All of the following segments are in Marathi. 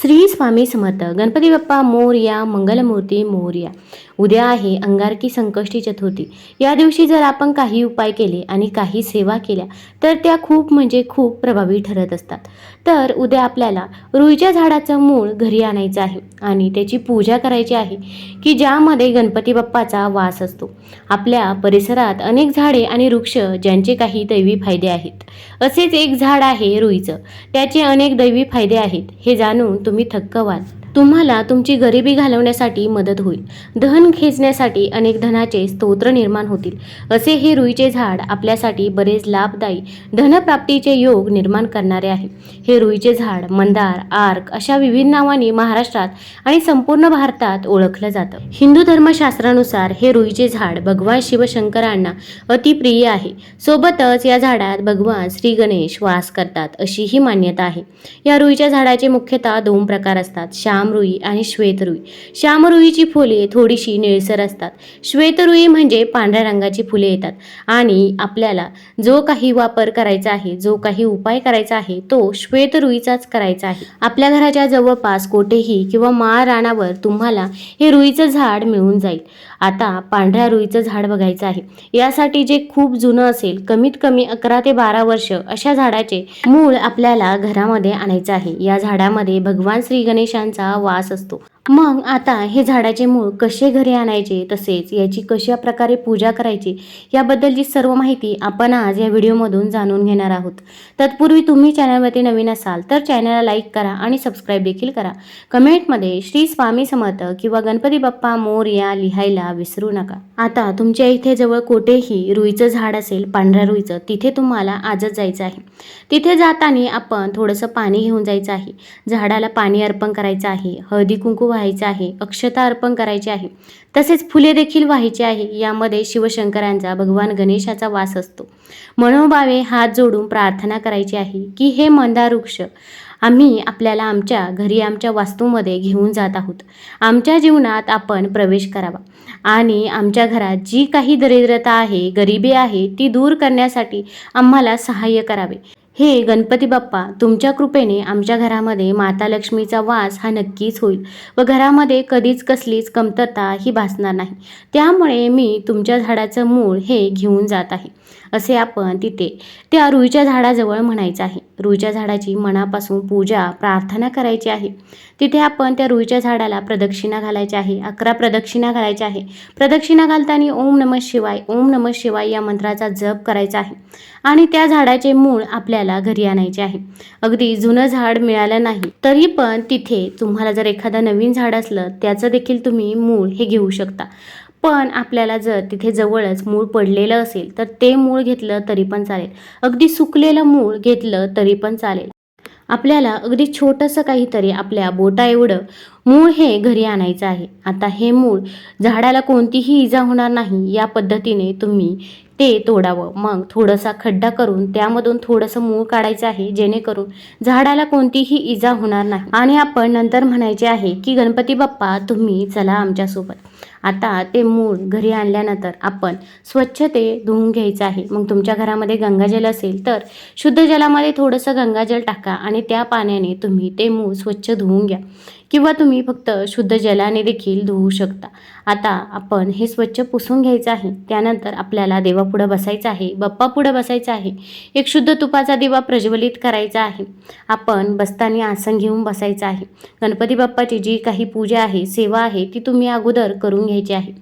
श्री स्वामी समर्थ. गणपती बाप्पा मोर्या मंगलमूर्ती मोर्या. उद्या आहे अंगारकी संकष्टी चतुर्थी. या दिवशी जर आपण काही उपाय केले आणि काही सेवा केल्या तर त्या खूप म्हणजे खूप प्रभावी ठरत असतात. तर उद्या आपल्याला रुईच्या झाडाचं मूळ घरी आणायचं आहे आणि त्याची पूजा करायची आहे की ज्यामध्ये गणपती बाप्पाचा वास असतो. आपल्या परिसरात अनेक झाडे आणि वृक्ष ज्यांचे काही दैवी फायदे आहेत. असेच एक झाड आहे रुईचं. त्याचे अनेक दैवी फायदे आहेत. हे जाणून तुम्ही थक्क व्हाल. तुम्हाला तुमची गरिबी घालवण्यासाठी मदत होईल. धन खेचण्यासाठी अनेक धनाचे स्तोत्र निर्माण होतील. असे हे रुईचे झाड आपल्यासाठी बरेच लाभदायी धनप्राप्तीचे योग निर्माण करणारे आहे. हे रुईचे झाड मंदार आर्क अशा विविध नावांनी महाराष्ट्रात आणि संपूर्ण भारतात ओळखलं जातं. हिंदू धर्मशास्त्रानुसार हे रुईचे झाड भगवान शिवशंकरांना अतिप्रिय आहे. सोबतच या झाडात भगवान श्री गणेश वास करतात अशी ही मान्यता आहे. या रुईच्या झाडाचे मुख्यतः दोन प्रकार असतात श्यामरुई आणि श्वेतरुई. श्यामरुईची फुले थोडीशी निळसर असतात. श्वेतरुई म्हणजे पांढऱ्या रंगाची फुले येतात आणि आपल्याला जो काही वापर करायचा आहे जो काही उपाय करायचा आहे तो श्वेतरुईचाच करायचा आहे. आपल्या घराच्या जवळपास कोठेही किंवा माळ रानावर तुम्हाला हे रुईचं झाड मिळून जाईल. आता पांढऱ्या रुईचं झाड बघायचं आहे. यासाठी जे खूप जुनं असेल कमीत कमी अकरा ते बारा वर्ष अशा झाडाचे मूळ आपल्याला घरामध्ये आणायचं आहे. या झाडामध्ये भगवान श्री गणेशांचा वास असतो. मग आता हे झाडाचे मूळ कसे घरी आणायचे तसेच याची कशा प्रकारे पूजा करायची याबद्दलची सर्व माहिती आपण आज या व्हिडिओमधून जाणून घेणार आहोत. तत्पूर्वी तुम्ही चॅनलवरती नवीन असाल तर चॅनलला लाईक करा आणि सबस्क्राईब देखील करा. कमेंटमध्ये श्री स्वामी समर्थ किंवा गणपती बाप्पा मोर या लिहायला विसरू नका. आता तुमच्या इथे जवळ कोठेही रुईचं झाड असेल पांढऱ्या रुईचं तिथे तुम्हाला आजच जायचं आहे. तिथे जाताना आपण थोडंसं पाणी घेऊन जायचं आहे. झाडाला पाणी अर्पण करायचं आहे हळदी कुंकू व्हायचं आहे अक्षता अर्पण करायची आहे. तसेच फुले देखील व्हायची आहे यामध्ये शिवशंकरांचा भगवान गणेशाचा वास असतो. मनोभावे हात जोडून प्रार्थना करायची आहे की हे मंदार वृक्ष आम्ही आपल्याला आमच्या घरी आमच्या वास्तूमध्ये घेऊन जात आहोत. आमच्या जीवनात आपण प्रवेश करावा. आणि आमच्या घरात जी काही दरिद्रता आहे गरिबी आहे ती दूर करण्यासाठी आम्हाला सहाय्य करावे. हे गणपती बाप्पा तुमच्या कृपेने आमच्या घरामध्ये माता लक्ष्मीचा वास हा नक्कीच होईल व घरामध्ये कधीच कसलीच कमतरता ही भासणार नाही. त्यामुळे मी तुमच्या झाडाचं मूळ हे घेऊन जात आहे असे आपण तिथे त्या रुईच्या झाडाजवळ म्हणायचं आहे. रुईच्या झाडाची मनापासून पूजा प्रार्थना करायची आहे. तिथे आपण त्या रुईच्या झाडाला प्रदक्षिणा घालायची आहे अकरा प्रदक्षिणा घालायच्या आहे. प्रदक्षिणा घालताना ओम नमः शिवाय ओम नमः शिवाय या मंत्राचा जप करायचा आहे. आणि त्या झाडाचे मूळ आपल्याला घरी आणायचे आहे. अगदी जुनं झाड मिळालं नाही तरी पण तिथे तुम्हाला जर एखादं नवीन झाड असलं त्याचं देखील तुम्ही मूळ हे घेऊ शकता. पण आपल्याला जर तिथे जवळच मूळ पडलेलं असेल तर ते मूळ घेतलं तरी पण चालेल. अगदी सुकलेलं मूळ घेतलं तरी पण चालेल. आपल्याला अगदी छोटंसं काहीतरी आपल्या बोटा एवढं मूळ हे घरी आणायचं आहे. आता हे मूळ झाडाला कोणतीही इजा होणार नाही या पद्धतीने तुम्ही ते तोडावं. मग थोडासा खड्डा करून त्यामधून थोडंसं मूळ काढायचं आहे जेणेकरून झाडाला कोणतीही इजा होणार नाही. आणि आपण नंतर म्हणायचे आहे की गणपती बाप्पा तुम्ही चला आमच्यासोबत. आता ते मूळ घरी आणल्यानंतर आपण स्वच्छ ते धुवून घ्यायचं आहे. मग तुमच्या घरामध्ये गंगाजल असेल तर शुद्ध जलामध्ये थोडंसं गंगाजल टाका आणि त्या पाण्याने तुम्ही ते मूळ स्वच्छ धुवून घ्या. किंवा तुम्ही फक्त शुद्ध जलाने देखील धुवू शकता. आता आपण हे स्वच्छ पुसून घ्यायचं आहे. त्यानंतर आपल्याला देवापुढं बसायचं आहे बाप्पापुढं बसायचं आहे. एक शुद्ध तुपाचा दिवा प्रज्वलित करायचा आहे. आपण बसताना आसन घेऊन बसायचं आहे. गणपती बाप्पाची जी काही पूजा आहे सेवा आहे ती तुम्ही अगोदर करून घ्यायची आहे.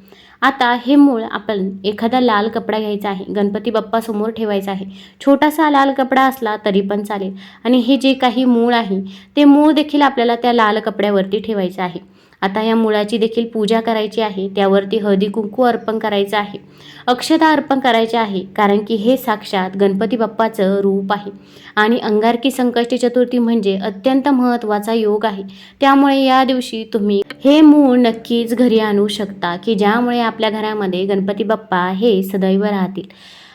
आता हे मूळ आपण एखादा लाल कपडा घ्यायचा आहे गणपती बाप्पा समोर ठेवायचा आहे. छोटासा लाल कपडा असला तरी पण चालेल. आणि हे जे काही मूळ आहे ते मूळ देखील आपल्याला त्या लाल कपड्यावरती ठेवायचं आहे. आता या मुळाची देखील पूजा करायची आहे. त्यावरती हळदी कुंकू अर्पण करायचं आहे. अक्षता अर्पण करायचे आहे कारण की हे साक्षात गणपती बाप्पाचं रूप आहे. आणि अंगारकी संकष्टी चतुर्थी म्हणजे अत्यंत महत्त्वाचा योग आहे. त्यामुळे या दिवशी तुम्ही हे मूळ नक्कीच घरी आणू शकता की ज्यामुळे आपल्या घरामध्ये गणपती बाप्पा हे सदैव राहतील.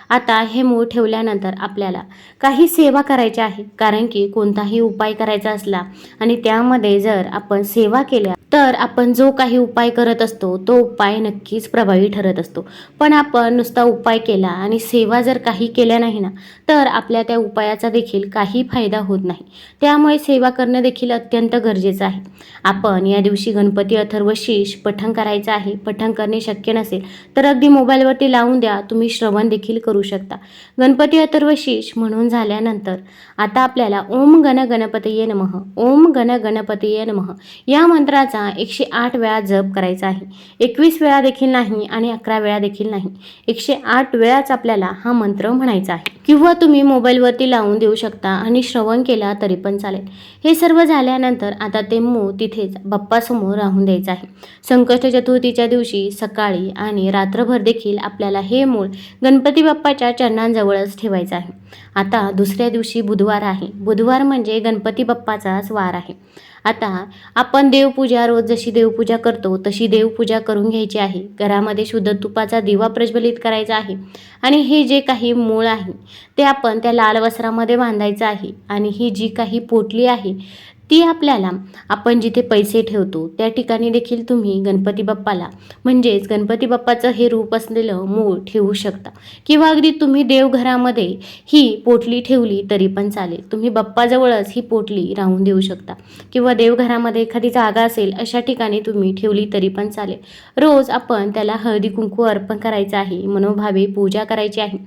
आता हे मूळ ठेवल्यानंतर आपल्याला काही सेवा करायची आहे कारण की कोणताही उपाय करायचा असला आणि त्यामध्ये जर आपण सेवा केल्या तर आपण जो काही उपाय करत असतो तो उपाय नक्कीच प्रभावी ठरत असतो. पण आपण नुसता उपाय केला आणि सेवा जर काही केल्या नाही ना तर आपल्या त्या उपायाचा देखील काही फायदा होत नाही. त्यामुळे सेवा करणं देखील अत्यंत गरजेचं आहे. आपण या दिवशी गणपती अथर्वशीष पठण करायचं आहे पठण करणे शक्य नसेल तर अगदी मोबाईलवरती लावून द्या तुम्ही श्रवण देखील करू शकता. गणपती अथर्वशीष म्हणून झाल्यानंतर आता आपल्याला ओम गण गणपतये नमः ओम गण गणपतये नमः या मंत्राचा एकशे आठ वेळा जप करायचा आहे. एकवीस वेळा देखील नाही आणि अकरा वेळा देखील नाही. एकशे आठ वेळाच आपल्याला हा मंत्र म्हणायचा आहे. किंवा तुम्ही मोबाईलवरती लावून देऊ शकता आणि श्रवण केला तरी पण चालेल. हे सर्व झाल्यानंतर आता ते मूळ तिथेच बाप्पासमोर राहून द्यायचं आहे. संकष्ट चतुर्थीच्या दिवशी सकाळी आणि रात्रभर देखील आपल्याला हे मूळ गणपती बाप्पाच्या चरणांजवळच ठेवायचं आहे. आता दुसऱ्या दिवशी बुधवार आहे. बुधवार म्हणजे गणपती बाप्पाचाच वार आहे. आता आपण देवपूजा रोज जशी देवपूजा करतो तशी देवपूजा करून घ्यायची आहे. घरामध्ये शुद्ध तुपाचा दिवा प्रज्वलित करायचा आहे. आणि हे जे काही मूळ आहे ते आपण त्या लाल वस्त्रामध्ये बांधायचं आहे. आणि ही जी काही पोटली आहे ती आपल्याला आपण जिथे पैसे ठेवतो त्या ठिकाणी देखील तुम्ही गणपती बाप्पाला म्हणजेच गणपती बाप्पाचं हे रूप असलेलं मूळ ठेवू शकता. किंवा अगदी तुम्ही देवघरामध्ये ही पोटली ठेवली तरी पण चालेल. तुम्ही बाप्पाजवळच ही पोटली राहून देऊ शकता. किंवा देवघरामध्ये एखादी जागा असेल अशा ठिकाणी तुम्ही ठेवली तरी पण चालेल. रोज आपण त्याला हळदी कुंकू अर्पण करायचं आहे मनोभावे पूजा करायची आहे.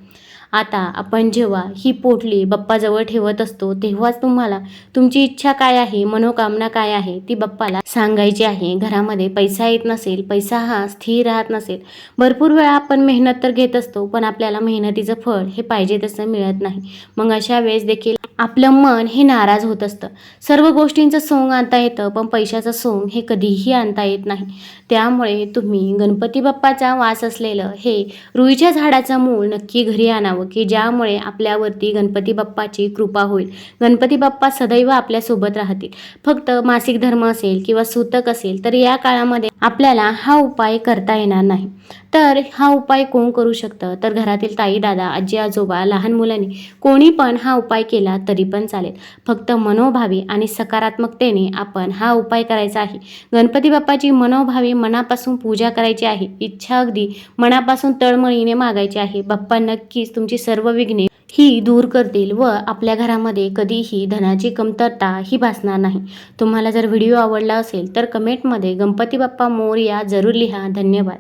आता आपण जेव्हा ही पोटली बाप्पाजवळ ठेवत असतो तेव्हाच तुम्हाला तुमची इच्छा काय आहे मनोकामना काय आहे ती बाप्पाला सांगायची आहे. घरामध्ये पैसा येत नसेल पैसा हा स्थिर राहत नसेल. भरपूर वेळा आपण मेहनत तर घेत असतो पण आपल्याला मेहनतीचं फळ हे पाहिजे तसं मिळत नाही. मग अशा वेळेस देखील आपलं मन हे नाराज होत असतं. सर्व गोष्टींचं सोंग आणता येतं पण पैशाचं सोंग हे कधीही आणता येत नाही. त्यामुळे तुम्ही गणपती बाप्पाचा वास असलेलं हे रुईच्या झाडाचं मूळ नक्की घरी आणावं. की ज्यामुळे आपल्यावरती गणपती बाप्पाची कृपा होईल. गणपती बाप्पा सदैव आपल्यासोबत राहतील. फक्त मासिक धर्म असेल किंवा सूतक असेल तर या काळामध्ये आपल्याला हा उपाय करता येणार नाही. तर हा उपाय कोण करू शकतं? तर घरातील ताई दादा आजी आजोबा लहान मुलांनी कोणी पण हा उपाय केला तरी पण चालेल. फक्त मनोभावी आणि सकारात्मकतेने आपण हा उपाय करायचा आहे. गणपती बाप्पाची मनोभावी मनापासून पूजा करायची आहे. इच्छा अगदी मनापासून तळमळीने मागायची आहे. बाप्पा नक्कीच तुमची सर्व विघ्ने ही दूर करतील व आपल्या घरामध्ये कधीही धनाची कमतरता ही भासणार नाही. तुम्हाला जर व्हिडिओ आवडला असेल तर कमेंटमध्ये गणपती बाप्पा मोरया जरूर लिहा. धन्यवाद.